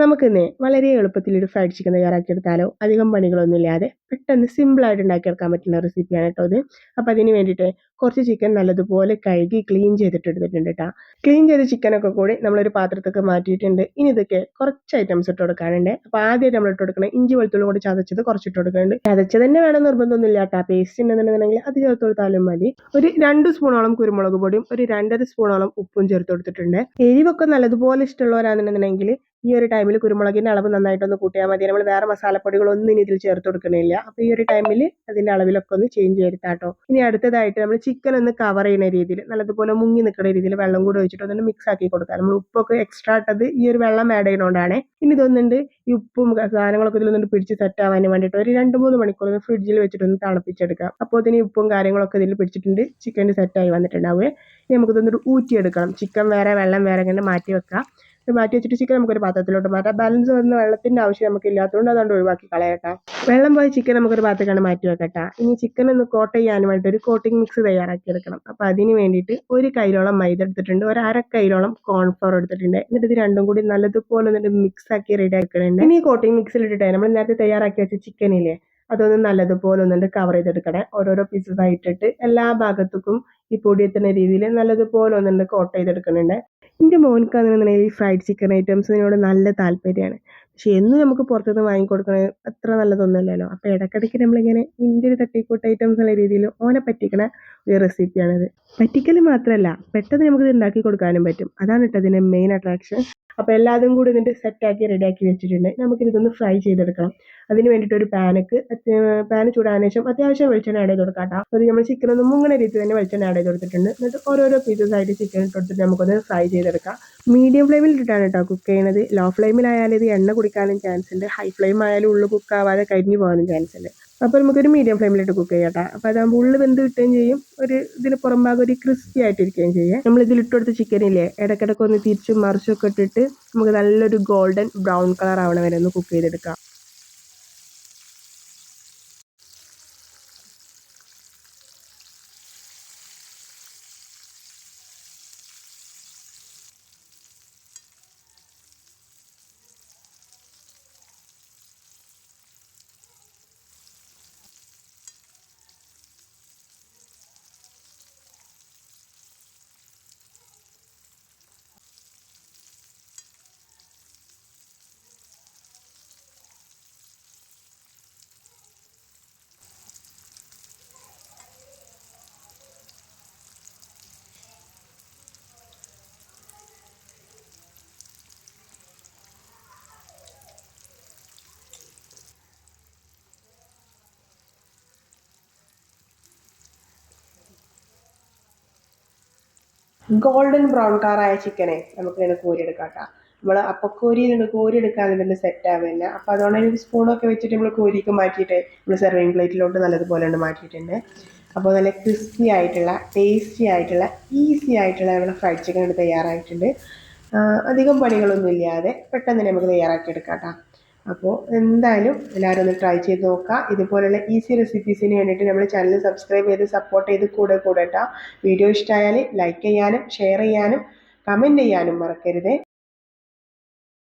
നമുക്കിന്ന് വളരെ എളുപ്പത്തിൽ ഒരു ഫ്രൈഡ് ചിക്കൻ തയ്യാറാക്കിയെടുത്താലോ? അധികം പണികളൊന്നും ഇല്ലാതെ പെട്ടെന്ന് സിമ്പിളായിട്ട് ഉണ്ടാക്കിയെടുക്കാൻ പറ്റുന്ന റെസിപ്പിയാണ് കേട്ടോ ഇത്. അപ്പോൾ അതിന് വേണ്ടിയിട്ട് കുറച്ച് ചിക്കൻ നല്ലതുപോലെ കഴുകി ക്ലീൻ ചെയ്തിട്ട് എടുത്തിട്ടുണ്ട് കേട്ടോ ക്ലീൻ ചെയ്ത ചിക്കനൊക്കെ കൂടി നമ്മളൊരു പാത്രത്തൊക്കെ മാറ്റിയിട്ടുണ്ട്. ഇനി ഇതൊക്കെ കുറച്ച് ഐറ്റംസ് ഇട്ട് കൊടുക്കാനുണ്ട്. അപ്പോൾ ആദ്യമായിട്ട് നമ്മൾ ഇട്ട് കൊടുക്കണം ഇഞ്ചി വെളുത്തുള്ളി കൂടി ചതച്ചത് കുറച്ച് ഇട്ട് കൊടുക്കുന്നുണ്ട് ചതച്ചത് തന്നെ വേണം നിർബന്ധമൊന്നും ഇല്ല കേട്ടോ പേസ്റ്റ് ഉണ്ടെന്നുണ്ടെങ്കിൽ അത് ചേർത്ത് കൊടുത്താലും മതി. ഒരു രണ്ട് സ്പൂണോളം കുരുമുളക് പൊടിയും ഒരു രണ്ടര സ്പൂണോളം ഉപ്പും ചേർത്ത് കൊടുത്തിട്ടുണ്ട്. എരിവൊക്കെ നല്ലതുപോലെ ഇഷ്ടമുള്ളവരാണെന്നുണ്ടെങ്കിൽ ഈ ഒരു ടൈമിൽ കുരുമുളകിന്റെ അളവ് നന്നായിട്ടൊന്ന് കൂട്ടിയാൽ മതി. നമ്മൾ വേറെ മസാലപ്പൊടികളൊന്നും ഇനി ഇതിൽ ചേർത്ത് കൊടുക്കണില്ല. അപ്പോൾ ഈ ഒരു ടൈമിൽ അതിന്റെ അളവിലൊക്കെ ഒന്ന് ചേഞ്ച് ചെയ്തിട്ടാട്ടോ. ഇനി അടുത്തതായിട്ട് നമ്മൾ ചിക്കൻ ഒന്ന് കവർ ചെയ്യുന്ന രീതിയിൽ നല്ലതുപോലെ മുങ്ങി നിൽക്കുന്ന രീതിയിൽ വെള്ളം കൂടി വെച്ചിട്ട് ഒന്ന് മിക്സ് ആക്കി കൊടുക്കാം നമ്മൾ ഉപ്പൊക്കെ എക്സ്ട്രാ ഇട്ടത് ഈ ഒരു വെള്ളം ആഡ് ചെയ്യുന്നതുകൊണ്ടാണ് ഇനി ഇതൊന്നുണ്ട് ഈ ഉപ്പും സാധനങ്ങളൊക്കെ ഇതിലൊന്നും പിടിച്ച് സെറ്റ് ആവാൻ വേണ്ടിയിട്ട് ഒരു രണ്ട് മൂന്ന് മണിക്കൂർ ഒന്ന് ഫ്രിഡ്ജിൽ വെച്ചിട്ടൊന്ന് തണുപ്പിച്ചെടുക്കാം. അപ്പോൾ ഇതിന് ഉപ്പും കാര്യങ്ങളൊക്കെ ഇതിൽ പിടിച്ചിട്ടുണ്ട്. ചിക്കൻ സെറ്റായി വന്നിട്ടുണ്ടാവുക ഇനി നമുക്കിതൊന്നൊരു ഊറ്റിയെടുക്കണം. ചിക്കൻ വേറെ വെള്ളം വേറെ ഇങ്ങനെ മാറ്റി വെക്കാം. മാറ്റി വെച്ചിട്ട് ചിക്കൻ നമുക്കൊരു പാത്രത്തിലോട്ട് മാറ്റാം. ബാലൻസ് വന്ന വെള്ളത്തിന്റെ ആവശ്യം നമുക്ക് ഇല്ലാത്തതുകൊണ്ട് അതുകൊണ്ട് ഒഴിവാക്കി കളയട്ടെ. വെള്ളം പോയി ചിക്കൻ നമുക്കൊരു പാത്രത്തിലാണ് മാറ്റി വെക്കട്ടാ. ഇനി ചിക്കൻ ഒന്ന് കോട്ട് ചെയ്യാൻ വേണ്ടി ഒരു കോട്ടിംഗ് മിക്സ് തയ്യാറാക്കി എടുക്കണം അപ്പോൾ അതിന് വേണ്ടിയിട്ട് ഒരു കൈയിലോളം മൈദ എടുത്തിട്ടുണ്ട്. ഒരു അര കൈയിലോളം കോൺഫ്ലോർ എടുത്തിട്ടുണ്ട്. എന്നിട്ട് ഇത് രണ്ടും കൂടി നല്ലതുപോലെ എന്നിട്ട് മിക്സ് ആക്കി റെഡി ആക്കണുണ്ട് ഇനി കോട്ടിംഗ് മിക്സിൽ ഇട്ടിട്ട് നമ്മൾ നേരത്തെ തയ്യാറാക്കി വെച്ച ചിക്കനില്ലേ അതൊന്ന് നല്ലതുപോലെ ഒന്നുണ്ട് കവർ ചെയ്തെടുക്കണേ. ഓരോരോ പീസസ് ആയിട്ടിട്ട് എല്ലാ ഭാഗത്തേക്കും ഈ പൊടി എത്തുന്ന രീതിയിൽ നല്ലതുപോലെ ഒന്നുണ്ട് കോട്ട് ചെയ്തെടുക്കുന്നുണ്ട്. എന്റെ ഈ ഫ്രൈഡ് ചിക്കൻ ഐറ്റംസിനോട് നല്ല താല്പര്യമാണ്. പക്ഷെ എന്നും നമുക്ക് പുറത്തുനിന്ന് വാങ്ങിക്കൊടുക്കണത് അത്ര നല്ലതൊന്നുമല്ലല്ലോ. അപ്പോൾ ഇടയ്ക്കിടയ്ക്ക് നമ്മളിങ്ങനെ ഇന്ത്യ ഒരു തട്ടിക്കൂട്ട് ഐറ്റംസ് എന്നുള്ള രീതിയിൽ ഓനെ പറ്റിക്കണ ഒരു റെസിപ്പിയാണിത് പറ്റിക്കൽ മാത്രമല്ല പെട്ടെന്ന് നമുക്കിത് ഉണ്ടാക്കി കൊടുക്കാനും പറ്റും. അതാണ് കേട്ടോ ഇതിന്റെ മെയിൻ അട്രാക്ഷൻ അപ്പോൾ എല്ലാതും കൂടി ഇതിന്റെ സെറ്റാക്കി റെഡിയാക്കി വെച്ചിട്ടുണ്ട്. നമുക്കിതൊന്ന് ഫ്രൈ ചെയ്തെടുക്കണം. അതിന് വേണ്ടിയിട്ട് ഒരു പാനക്ക് പാന് ചൂടാനു ശേഷം അത്യാവശ്യം വെളിച്ചെണ്ണ ആഡ് ചെയ്ത് കൊടുക്കാം അത് നമ്മൾ ചിക്കൻ ഒന്ന് മുങ്ങണ രീതി തന്നെ വെളിച്ചെണ്ണ ആഡ് ചെയ്ത് കൊടുത്തിട്ടുണ്ട്. എന്നിട്ട് ഓരോരോ പീസസ് ആയിട്ട് ചിക്കൻ കൊടുത്തിട്ട് നമുക്കൊന്ന് ഫ്രൈ ചെയ്തെടുക്കാം. മീഡിയം ഫ്ലെയിമിൽ ഇട്ടിട്ടാണ് കേട്ടോ കുക്ക് ചെയ്യുന്നത്. ലോ ഫ്ലെയിമിലായാലും ഇത് എണ്ണ കുടിക്കാനും ചാൻസ് ഉണ്ട്. ഹൈ ഫ്ലെയിം ആയാലും ഉള്ളു കുക്ക് ആവാതെ കരിഞ്ഞു പോകാനും ചാൻസ് ഉണ്ട്. അപ്പോൾ നമുക്കൊരു മീഡിയം ഫ്ലെയിമിലിട്ട് കുക്ക് ചെയ്യാം കേട്ടോ അപ്പോൾ അതാകുമ്പോൾ ഉള്ളു വെന്ത് കിട്ടുകയും ചെയ്യും. ഒരു ഇതിന് പുറം ഒരു ക്രിസ്പി ആയിട്ടിരിക്കുകയും ചെയ്യും. നമ്മൾ ഇതിലിട്ട് കൊടുത്ത ചിക്കനില്ലേ ഇടയ്ക്കിടയ്ക്ക് ഒന്ന് തിരിച്ചും മറിച്ചും ഒക്കെ ഇട്ടിട്ട് നമുക്ക് നല്ലൊരു ഗോൾഡൻ ബ്രൗൺ കളർ ആവണ വരെ ഒന്ന് കുക്ക് ചെയ്തെടുക്കാം. ഗോൾഡൻ ബ്രൗൺ കളറായ ചിക്കനെ നമുക്ക് ഇങ്ങനെ കോരിയെടുക്കാം കേട്ടോ നമ്മൾ അപ്പം കോരിയിലുണ്ട് കോരിയെടുക്കാതെ തന്നെ സെറ്റ് ആവില്ല അപ്പോൾ അതുകൊണ്ട് ഒരു സ്പൂണൊക്കെ വെച്ചിട്ട് നമ്മൾ കോരിക്ക് മാറ്റിയിട്ട് നമ്മൾ സെർവിങ് പ്ലേറ്റിലോട്ട് നല്ലതുപോലെ ഉണ്ട് മാറ്റിയിട്ടുണ്ട്. അപ്പോൾ നല്ല ക്രിസ്പി ആയിട്ടുള്ള ടേസ്റ്റി ആയിട്ടുള്ള ഈസി ആയിട്ടുള്ള നമ്മുടെ ഫ്രൈഡ് ചിക്കൻ തയ്യാറായിട്ടുണ്ട്. അധികം പണികളൊന്നും ഇല്ലാതെ പെട്ടെന്ന് തന്നെ നമുക്ക് തയ്യാറാക്കി എടുക്കാം കേട്ടോ അപ്പോൾ എന്തായാലും എല്ലാവരും ഒന്ന് ട്രൈ ചെയ്ത് നോക്കുക ഇതുപോലുള്ള ഈസി റെസിപ്പീസിന് വേണ്ടിയിട്ട് നമ്മൾ ചാനൽ സബ്സ്ക്രൈബ് ചെയ്ത് സപ്പോർട്ട് ചെയ്ത് കൂടെ കൂടെ കേട്ടോ വീഡിയോ ഇഷ്ടമായാൽ ലൈക്ക് ചെയ്യാനും ഷെയർ ചെയ്യാനും കമന്റ് ചെയ്യാനും മറക്കരുത്.